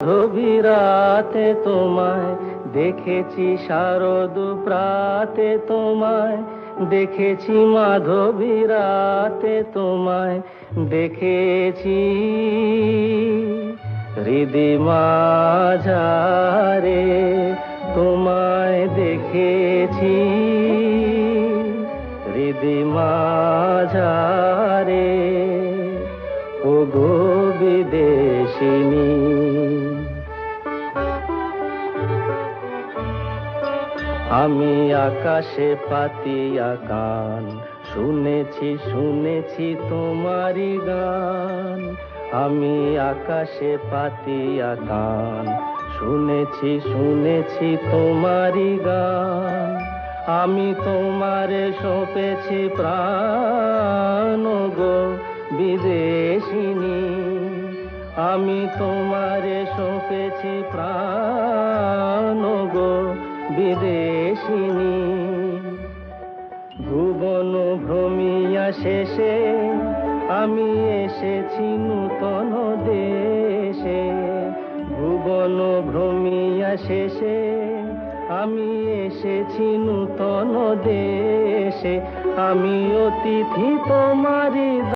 গভীরাতে তোমায় দেখেছি, শারদ প্রাতে তোমায় দেখেছি, মাধবী রাতে তোমায় দেখেছি। হৃদি মাঝারে তোমায় দেখেছি। হৃদি মাঝারে ও গো বিদেশিনী আমি আকাশে পাতিয়া কান শুনেছি শুনেছি তোমারই গান। আমি আকাশে পাতিয়া কান শুনেছি শুনেছি তোমারি গান। আমি তোমারে সঁপেছি প্রাণ গো বিদেশিনী। আমি তোমারে সঁপেছি প্রাণ গো বিদেশিনী ভুবন ভ্রমিয়া শেষে আমি এসেছি নূতন দেশে। ভুবন ভ্রমিয়া শেষে আমি এসেছি নূতন দেশে। আমি অতিথি তোমারি